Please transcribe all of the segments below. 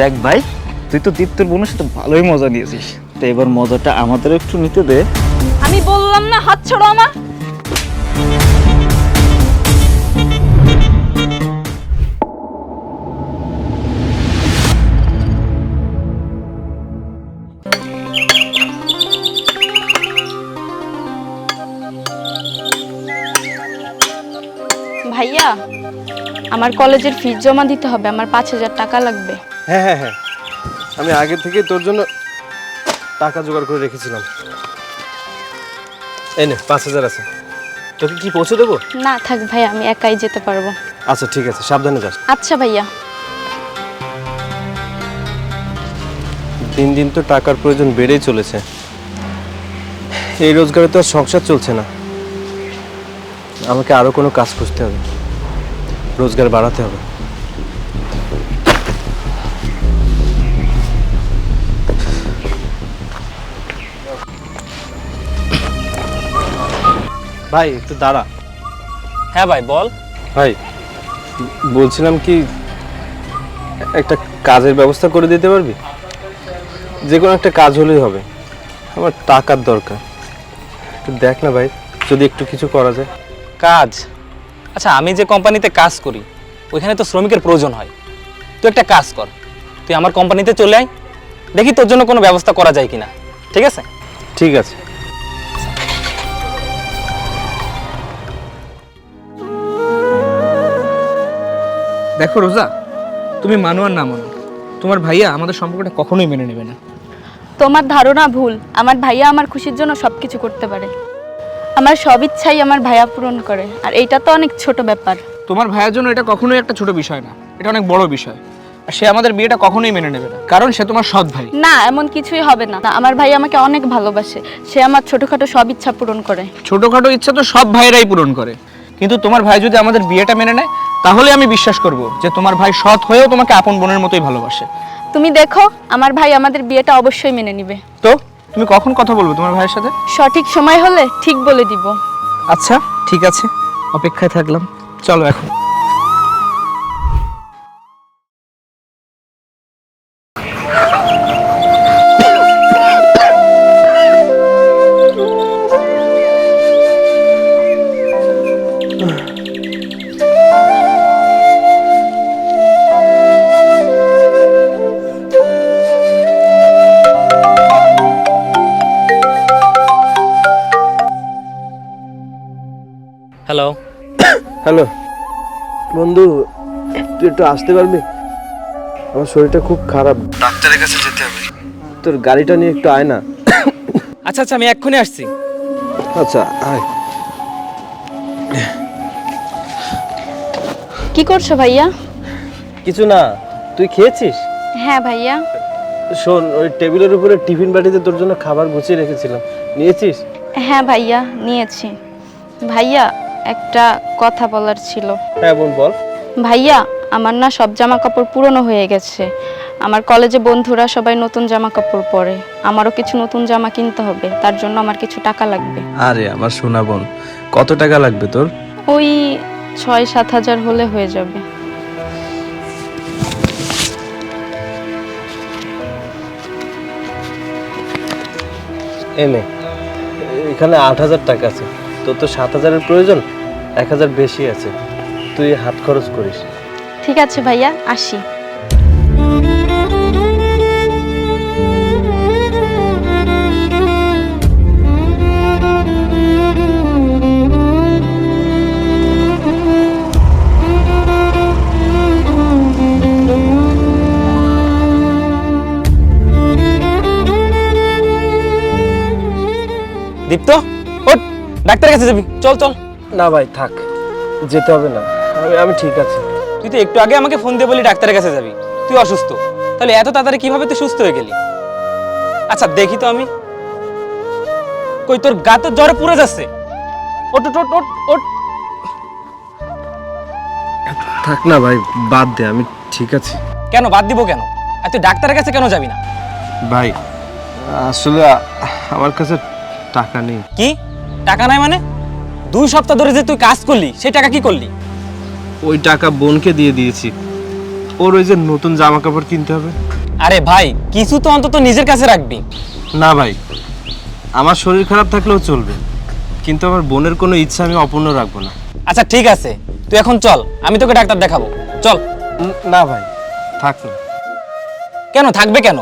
দেখ ভাই, তুই তো দীপ্তর বোনের সাথে ভালোই মজা নিয়েছিস। তো এবার মজাটা আমাদের একটু নিতে দে। আমি বললাম না, হাত ছাড়ো আমার। ভাইয়া, আমার কলেজের ফিস জমা দিতে হবে, আমার পাঁচ হাজার টাকা লাগবে। হ্যাঁ হ্যাঁ হ্যাঁ। আমি আগে থেকে তোর জন্য টাকা জোগাড় করে রেখেছিলাম। এই নে পাঁচ হাজার আছে। তোকে কি পৌঁছে দেবো? না থাক ভাই আমি একাই যেতে পারব। আচ্ছা ঠিক আছে সাবধানে যাস। আচ্ছা ভাইয়া। দিন দিন তো টাকার প্রয়োজন বেড়েই চলেছে। এই রোজগারে তো আর সংসার চলছে না। আমাকে আরও কোনো কাজ খুঁজতে হবে। রোজগার বাড়াতে হবে। ভাই একটু দাঁড়া। হ্যাঁ ভাই বল। ভাই বলছিলাম কি একটা কাজের ব্যবস্থা করে দিতে পারবি? যে কোনো একটা কাজ হলেই হবে। আমার টাকার দরকার। একটু দেখ না ভাই যদি একটু কিছু করা যায়। কাজ? আচ্ছা আমি যে কোম্পানিতে কাজ করি ওইখানে তো শ্রমিকের প্রয়োজন হয়। তুই একটা কাজ কর। তুই আমার কোম্পানিতে চলে আয়। দেখি তোর জন্য কোনো ব্যবস্থা করা যায় কিনা। ঠিক আছে? ঠিক আছে। দেখো রোজা তুমি মানো আর না মানো। তোমার ভাইয়া আমাদের সম্পর্কটা কখনোই মেনে নেবে না। তোমার ধারণা ভুল। আমার ভাইয়া আমার খুশির জন্য সব কিছু করতে পারে। আমার সব ইচ্ছাই আমার ভাইয়া পূরণ করে। আর এইটা তো অনেক ছোট ব্যাপার। তোমার ভাইয়ের জন্য এটা কখনোই একটা ছোট বিষয় না। এটা অনেক বড় বিষয়। আর সে আমাদের বিয়েটা কখনোই মেনে নেবে না। কারণ সে তোমার সৎ ভাই। না এমন কিছুই হবে না আমার ভাই আমাকে অনেক ভালোবাসে। সে আমার ছোটখাটো সব ইচ্ছা পূরণ করে। ছোটখাটো ইচ্ছা তো সব ভাইয়েরাই পূরণ করে। কিন্তু তোমার ভাই যদি আমাদের বিয়েটা মেনে নেয় তাহলে আমি বিশ্বাস করব যে তোমার ভাই সৎ হয়েও তোমাকে আপন বোনের মতোই ভালোবাসে। তুমি দেখো আমার ভাই আমাদের বিয়েটা অবশ্যই মেনে নিবে। তো তুমি কখন কথা বলবে তোমার ভাইয়ের সাথে? সঠিক সময় হলে ঠিক বলে দিব। আচ্ছা ঠিক আছে। অপেক্ষায় থাকলাম। চলো এখন। বন্ধু তুই একটু আসতে পারবি? আমার শরীরটা খুব খারাপ। ডাক্তারের কাছে যেতে হবে। তোর গাড়িটা নিয়ে একটু আয় না। আচ্ছা আচ্ছা আমি এক্ষুনি আসছি। আচ্ছা আয়। কি করছ ভাইয়া? কিছু না তুই খেয়েছিস? হ্যাঁ ভাইয়া। শোন ওই টেবিলের উপরে টিফিন বাটিতে তোর জন্য খাবার গুছিয়ে রেখেছিলাম। নিয়েছিস? হ্যাঁ ভাইয়া নিয়েছি। ভাইয়া একটা কথা বলার ছিল। হ্যাঁ বোন বল। ভাইয়া আমার না সব জামা কাপড় পুরনো হয়ে গেছে। আমার কলেজে বন্ধুরা সবাই নতুন জামা কাপড় পরে। আমারও কিছু নতুন জামা কিনতে হবে তার জন্য আমার কিছু টাকা লাগবে। আরে আমার সোনা বোন কত টাকা লাগবে তোর? ওই ছয় সাত হাজার হলে হয়ে যাবে। এনে এখানে আট হাজার টাকা আছে। তোর তো সাত হাজারের প্রয়োজন এক হাজার বেশি আছে। তুই হাত খরচ করিস। ঠিক আছে ভাইয়া আসি। দীপ্ত? ডাক্তারের কাছে যাবি। চল চল। না ভাই থাক। যেতে হবে না। আমি আমি ঠিক আছি। তুই তো একটু আগে আমাকে ফোন দিয়ে বলি ডাক্তারের কাছে যাবি। তুই অসুস্থ। তাহলে এত তাড়াতাড়ি কীভাবে তুই সুস্থ হয়ে গেলি? আচ্ছা দেখি তো আমি। কই তোর গা তো জ্বরে পুড়ে যাচ্ছে। ওট ওট ওট ওট ওট। থাক না ভাই বাদ দে আমি ঠিক আছি। কেন বাদ দিব কেন? আর তুই ডাক্তারের কাছে কেন যাবি না? ভাই আসলে আমার কাছে টাকা নেই। কি? টাকা নাই মানে? দুই সপ্তাহ ধরে যে তুই কাজ করলি সেই টাকা কি করলি? ওই টাকা বোনকে দিয়ে দিয়েছি। ওর ওই যে নতুন জামা কাপড় কিনতে হবে। আরে ভাই কিছু তো অন্তত নিজের কাছে রাখবি। না ভাই আমার শরীর খারাপ থাকলেও চলবে। কিন্তু আমার বোনের কোনো ইচ্ছা আমি অপূর্ণ রাখব না। আচ্ছা ঠিক আছে। তুই এখন চল আমি তোকে ডাক্তার দেখাবো। চল। না ভাই থাক না। কেন থাকবে কেন?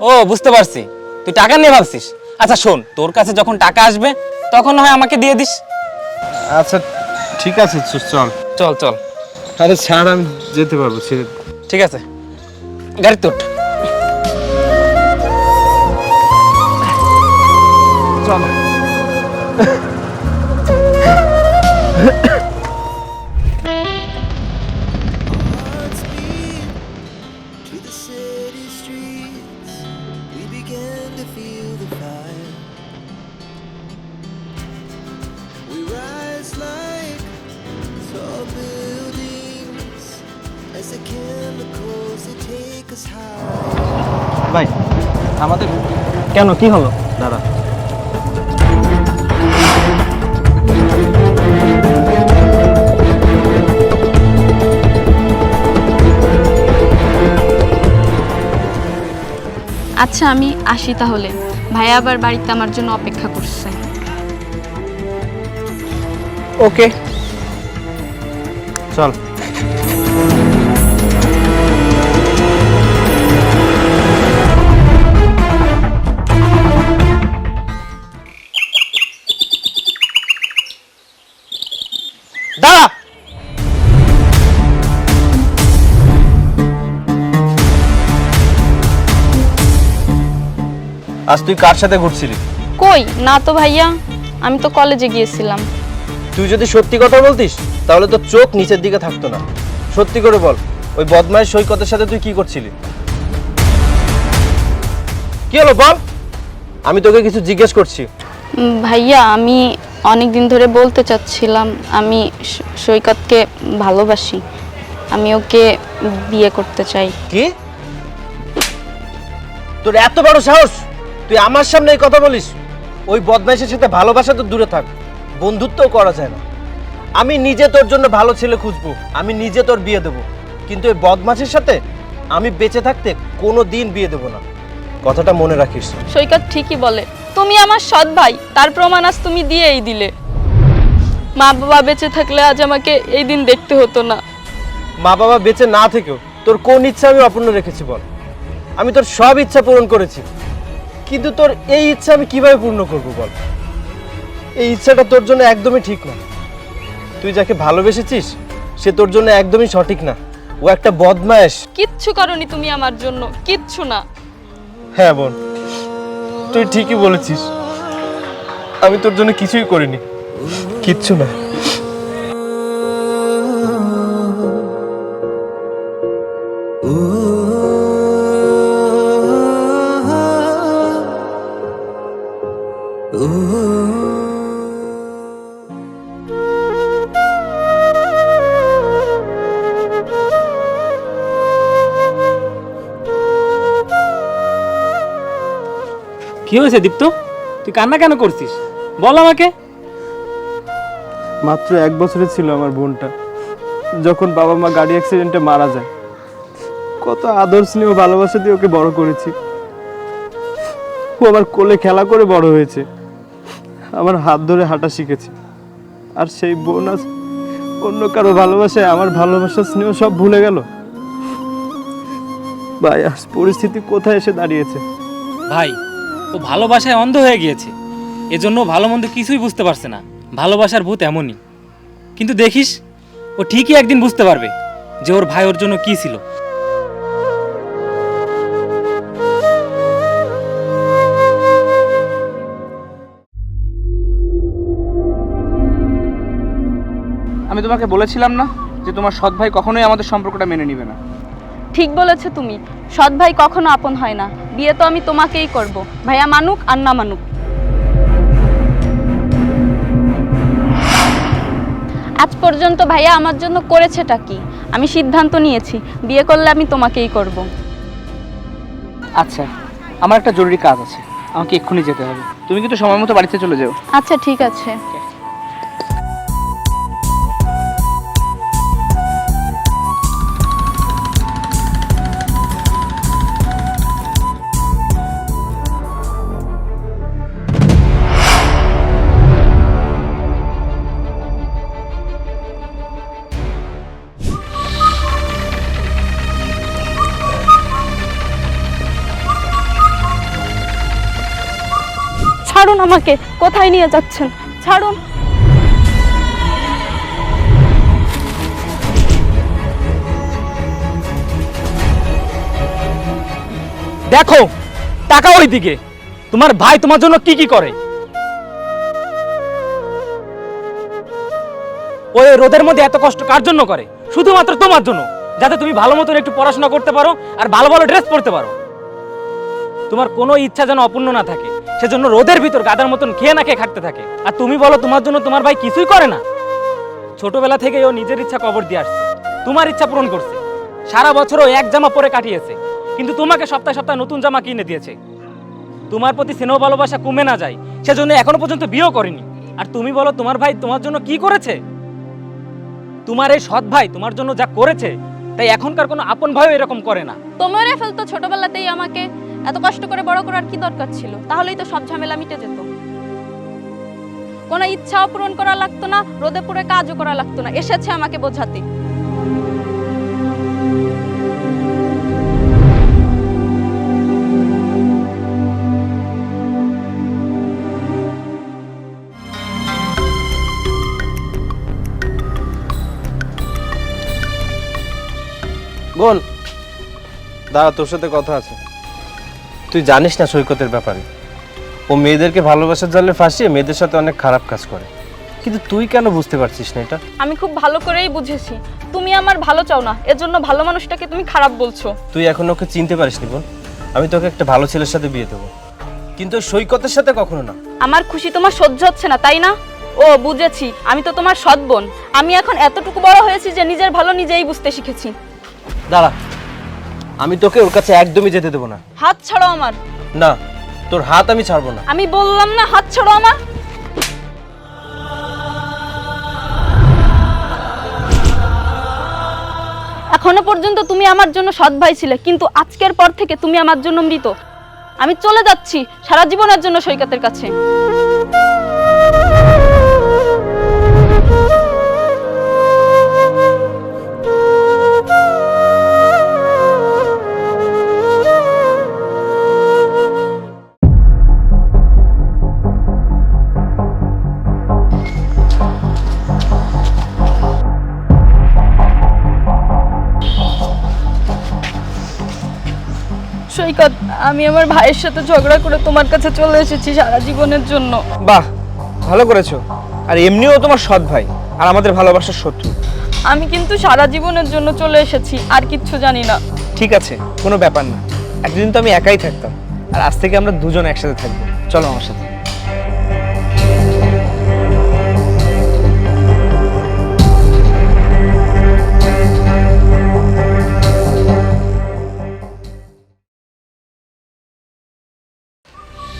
ও বুঝতে পারছি। তুই টাকা নিয়ে ভাবছিস? আচ্ছা শোন তোর কাছে যখন টাকা আসবে তখন হয় আমাকে দিয়ে দিস। আচ্ছা ঠিক আছে চল চল। চল আরে ছাড় আমি যেতে পারব ঠিক আছে। গাড়ি তোট To ভাই আমাদের কেন কি হলো? দাদা আচ্ছা আমি আসি তাহলে। ভাই আবার বাড়িতে আমার জন্য অপেক্ষা করছে। ওকে। চল। আজ তুই কার সাথে ঘুরছিলি? কই? না তো ভাইয়া আমি তো কলেজে গিয়েছিলাম। তুই যদি সত্যি কথা বলতিস তাহলে তোর চোখ নিচের দিকে থাকতো না। সত্যি করে বল ওই বদমাইশ সৈকতের সাথে তুই কি করছিলি? কি হলো বল? আমি তোকে কিছু জিজ্ঞেস করছি। ভাইয়া আমি অনেক দিন ধরে বলতে চাচ্ছিলাম আমি স- সৈকতকে ভালোবাসি। আমি ওকে বিয়ে করতে চাই। কি? তোর এত বড় সাহস? তুই আমার সামনে এই কথা বলিস? ওই বদমাইশের সাথে ভালোবাসা তো দূরে থাক বন্ধুত্বও করা যায় না। আমি নিজে তোর জন্য ভালো ছেলে খুঁজবো আমি নিজে তোর বিয়ে দেবো। কিন্তু ওই বদমাসের সাথে আমি বেঁচে থাকতে কোনো দিন বিয়ে দেবো না। কথাটা মনে রাখিস। সৈকত ঠিকই বলে তুমি আমার সৎ ভাই তার প্রমাণ আজ তুমি দিয়েই দিলে। মা বাবা বেঁচে থাকলে আজ আমাকে এই দিন দেখতে হতো না। মা বাবা বেঁচে না থেকেও তোর কোন ইচ্ছা আমি অপূর্ণ রেখেছি বল। আমি তোর সব ইচ্ছা পূরণ করেছি। কিন্তু তোর এই ইচ্ছা আমি কীভাবে পূর্ণ করব বল এই ইচ্ছাটা তোর জন্য একদমই ঠিক না তুই যাকে ভালোবেসেছিস সে তোর জন্য একদমই সঠিক না ও একটা বদমায়েশ কিচ্ছু করনি তুমি আমার জন্য কিচ্ছু না হ্যাঁ বোন তুই ঠিকই বলেছিস আমি তোর জন্য কিছুই করিনি কিচ্ছু না কি হয়েছে দীপ্ত? তুই কান্না কেন করছিস? বল আমাকে। মাত্র এক বছরে ছিল আমার বোনটা। যখন বাবা মা গাড়ি অ্যাক্সিডেন্টে মারা যায়। কত আদর, স্নেহ, ভালোবাসা দিয়ে ওকে বড় করেছি। ও আমার কোলে খেলা করে বড় হয়েছে। আমার হাত ধরে হাঁটা শিখেছে। আর সেই বোন আজ অন্য কারও ভালোবাসায় আমার ভালোবাসা, স্নেহ সব ভুলে গেল। ভাই, আজ পরিস্থিতি কোথায় এসে দাঁড়িয়েছে? ভাই, ও ভালোবাসায় অন্ধ হয়ে গিয়েছে। এজন্য ভালো মন্দ কিছুই বুঝতে পারছে না। ভালোবাসার ভূত এমনই। কিন্তু দেখিস, ও ঠিকই একদিন বুঝতে পারবে যে ওর ভাই ওর জন্য কি ছিল। আমি তোমাকে বলেছিলাম না যে তোমার সৎ ভাই কখনোই আমাদের সম্পর্কটা মেনে নিবে না। ঠিক বলেছ তুমি। সৎ ভাই কখনো আপন হয় না। বিয়ে তো আমি তোমাকেই করব। ভাইয়া মানুক আর না মানুক। আজ পর্যন্ত ভাইয়া আমার জন্য করেছেটা কি? আমি সিদ্ধান্ত নিয়েছি। বিয়ে করলে আমি তোমাকেই করব। আচ্ছা আমার একটা জরুরি কাজ আছে। আমাকে এক্ষুনি যেতে হবে। তুমি কিন্তু সময় মতো বাড়িতে চলে যাও। আচ্ছা ঠিক আছে। ছাড়ুন আমাকে কোথায় নিয়ে যাচ্ছেন? ছাড়ুন। দেখো টাকা ওই দিকে তোমার ভাই তোমার জন্য কি কি করে? ওই রোদের মধ্যে এত কষ্ট কার জন্য করে? শুধুমাত্র তোমার জন্য, যাতে তুমি ভালো মতন একটু পড়াশোনা করতে পারো আর ভালো ভালো ড্রেস পরতে পারো। তোমার কোনো ইচ্ছা যেন অপূর্ণ না থাকে, সেজন্য রোদের ভিতর গাদার মতন খেয়ে না খেয়ে খাটতে থাকে। আর তুমি বলো, তোমার জন্য তোমার ভাই কিছুই করে না? ছোটবেলা থেকে ও নিজের ইচ্ছা কবর দিয়ে আসছে। তোমার ইচ্ছা পূরণ করছে। সারা বছর ও এক জামা পরে কাটিয়েছে। কিন্তু তোমাকে সপ্তাহে সপ্তাহে নতুন জামা কিনে দিয়েছে। তোমার প্রতি স্নেহ ভালোবাসা কমে না যায়, সেজন্য এখনও পর্যন্ত বিয়েও করেনি। আর তুমি বলো, তোমার ভাই তোমার জন্য কি করেছে? তোমার এই সৎ ভাই তোমার জন্য যা করেছে, তাই এখনকার কোনো আপন ভাইও এরকম করে না। তোমরা ফেলতো ছোটবেলাতেই আমাকে এত কষ্ট করে বড় করার কি দরকার ছিল? তাহলেই তো সব ঝামেলা মিটে যেত। কোনো ইচ্ছাও পূরণ করা লাগতো না, রোদে পুরে কাজও করা লাগতো না। এসেছে আমাকে বোঝাতে। বোন দাঁড়া তোর সাথে কথা আছে। তুই জানিস না সৈকতের ব্যাপারে। ও মেয়েদেরকে ভালোবাসার জালে ফাঁসিয়ে মেয়েদের সাথে অনেক খারাপ কাজ করে। কিন্তু তুই কেন বুঝতে পারছিস না এটা? আমি খুব ভালো করেই বুঝেছি। তুমি আমার ভালো চাও না এজন্য ভালো মানুষটাকে তুমি খারাপ বলছো। তুই এখন ওকে চিনতে পারিস নি বোন। আমি তোকে একটা ভালো ছেলের সাথে বিয়ে দেবো। কিন্তু সৈকতের সাথে কখনো না। আমার খুশি তোমার সহ্য হচ্ছে না তাই না? ও বুঝেছি। আমি তো তোমার সৎ বোন। আমি এখন এতটুকু বড় হয়েছি যে নিজের ভালো নিজেই বুঝতে শিখেছি। দাঁড়া আমি তোকে ওর কাছে একদমই যেতে দেবো না। হাত ছাড়ো আমার। না তোর হাত আমি ছাড়বো না। আমি বললাম না হাত ছাড়ো আমার। এখনও পর্যন্ত তুমি আমার জন্য সৎ ভাই ছিলে কিন্তু আজকের পর থেকে তুমি আমার জন্য মৃত। আমি চলে যাচ্ছি সারা জীবনের জন্য সৈকতের কাছে। সৈকত আমি আমার ভাইয়ের সাথে ঝগড়া করে তোমার কাছে চলে এসেছি সারা জীবনের জন্য। বাহ ভালো করেছ। আর এমনিও তোমার সৎ ভাই আর আমাদের ভালোবাসার শত্রু। আমি কিন্তু সারা জীবনের জন্য চলে এসেছি আর কিচ্ছু জানি না। ঠিক আছে কোনো ব্যাপার না। একদিন তো আমি একাই থাকতাম আর আজ থেকে আমরা দুজন একসাথে থাকব। চলো আমার সাথে।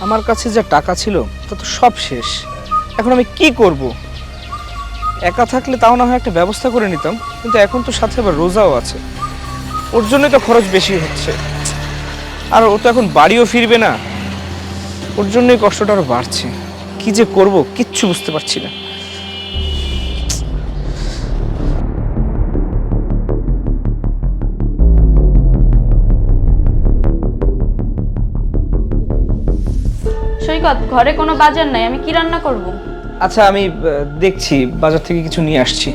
আমার কাছে যা টাকা ছিল, তা তো সব শেষ। এখন আমি কি করব? একা থাকলে তাও না হয় একটা ব্যবস্থা করে নিতাম, কিন্তু এখন তো সাথে আবার রোজাও আছে। ওর জন্যই তো খরচ বেশি হচ্ছে। আর ও তো এখন বাড়িও ফিরবে না। ওর জন্যই কষ্টটা আরও বাড়ছে। কি যে করব, কিচ্ছু বুঝতে পারছি না। সৈকত ঘরে কোনো বাজার নাই আমি কি রান্না করব? আচ্ছা আমি আহ, দেখছি বাজার থেকে কিছু নিয়ে আসছি।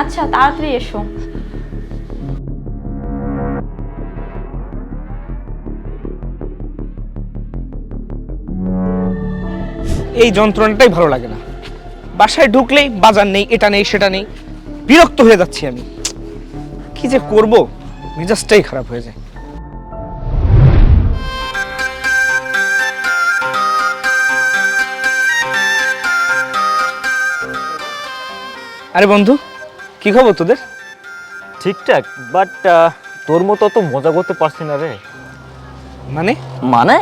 আচ্ছা তাড়াতাড়ি এসো। এই যন্ত্রণাটাই ভালো লাগে না। বাসায় ঢুকলেই বাজার নেই এটা নেই সেটা নেই। বিরক্ত হয়ে যাচ্ছি আমি। কি যে করব? মেজাজটাই খারাপ হয়ে যায়। আরে বন্ধু কি খবর তোদের? ঠিকঠাক বাট তোর মতো তো মজা করতে পারছি না রে। মানে? মানে?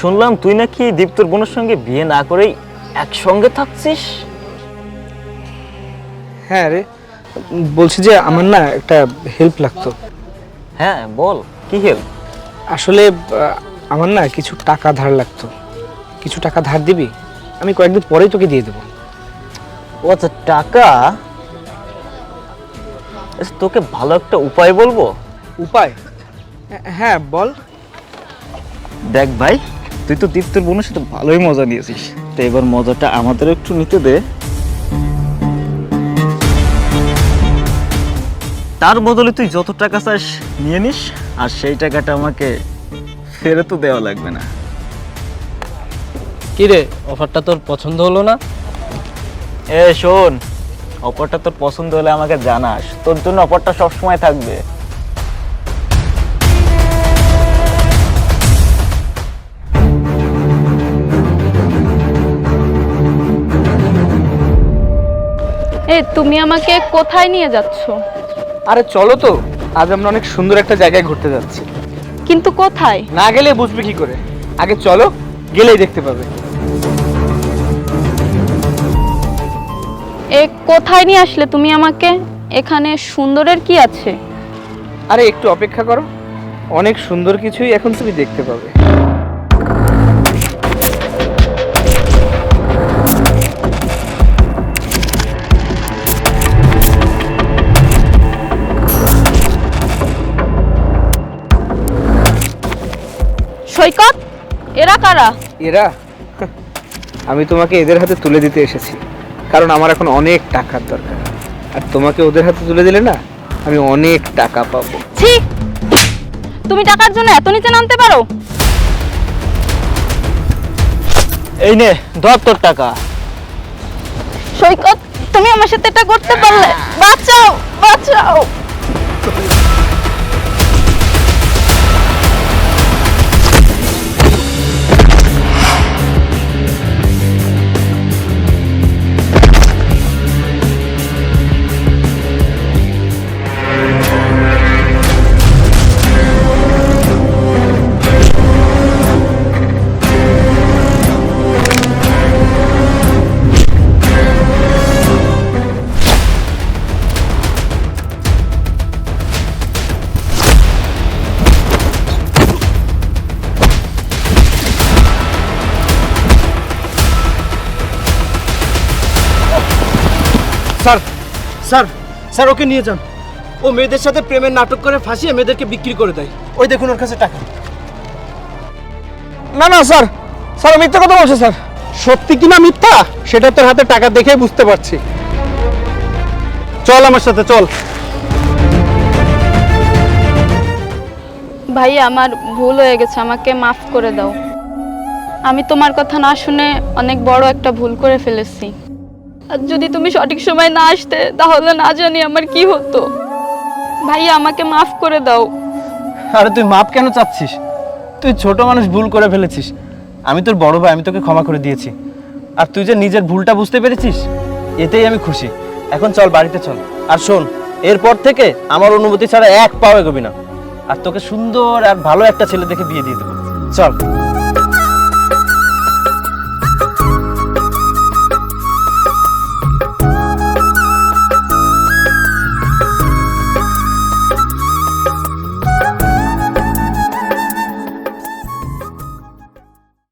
শুনলাম তুই নাকি দীপ্তর বোনের সঙ্গে বিয়ে না করেই একসঙ্গে থাকছিস? হ্যাঁ রে বলছি যে আমার না একটা হেল্প লাগতো। হ্যাঁ বল কি হেল্প আসলে আমার না কিছু টাকা ধার লাগতো। কিছু টাকা ধার দিবি? আমি কয়েকদিন পরেই তোকে দিয়ে দেবো। ও আচ্ছা টাকা? তোকে ভালো একটা উপায় বলব? উপায়? হ্যাঁ, বল। দেখ ভাই তুই তো দীপ্তর বোনের সাথে ভালোই মজা নিয়েছিস। তো এবার মজাটা আমাদের একটু নিতে দে। তার বদলে তুই যত টাকা চাস নিয়ে নিস আর সেই টাকাটা আমাকে ফেরতও দেওয়া লাগবে না। কি রে অফারটা তোর পছন্দ হলো না? এ শোন অফারটা তোর পছন্দ হলে আমাকে জানাস। তোর জন্য অফারটা সবসময় থাকবে। এ তুমি আমাকে কোথায় নিয়ে যাচ্ছ? আরে চলো তো আজ আমরা অনেক সুন্দর একটা জায়গায় ঘুরতে যাচ্ছি। কিন্তু কোথায়? না গেলে বুঝবে কি করে। আগে চলো গেলেই দেখতে পাবে। এ কোথায় নিয়ে আসলে তুমি আমাকে? এখানে সুন্দরের কি আছে? আরে একটু অপেক্ষা করো। অনেক সুন্দর কিছুই এখন তুমি দেখতে পাবে। সৈকত এরা কারা? এরা? আমি তোমাকে এদের হাতে তুলে দিতে এসেছি। কারণ আমার এখন অনেক টাকার দরকার। আর তোমাকে ওদের হাতে তুলে দিলে না আমি অনেক টাকা পাবো। ছি! তুমি টাকার জন্য এত নিচে নামতে পারো? এই নে ধর তোর টাকা। সৈকত তুমি আমার সাথে এটা করতে পারলে। বাঁচাও বাঁচাও। স্যার স্যার স্যার ওকে নিয়ে যান। ও মেয়েদের সাথে প্রেমের নাটক করে ফাঁসিয়ে মেয়েদেরকে বিক্রি করে দেয়। ওই দেখুন ওর কাছে টাকা। না না স্যার স্যার মিথ্যা কথা বলছে স্যার। সত্যি কিনা মিথ্যা? সেটা তোর হাতে টাকা দেখেই বুঝতে পারছি। চল আমার সাথে চল। ভাই আমার ভুল হয়ে গেছে আমাকে মাফ করে দাও। আমি তোমার কথা না শুনে অনেক বড় একটা ভুল করে ফেলেছি। আর যদি তুমি সঠিক সময় না আসতে, তাহলে না জানি আমার কি হতো। ভাই আমাকে মাফ করে দাও। আরে তুই মাপ কেন চাচ্ছিস? তুই ছোট মানুষ ভুল করে ফেলেছিস। আমি তোর বড় ভাই, আমি তোকে ক্ষমা করে দিয়েছি। আর তুই যে নিজের ভুলটা বুঝতে পেরেছিস, এতেই আমি খুশি। এখন চল, বাড়িতে চল। আর শোন, এরপর থেকে আমার অনুমতি ছাড়া এক পাও এগোবি না। আর তোকে সুন্দর আর ভালো একটা ছেলে দেখে বিয়ে দিয়ে দেবো। চল।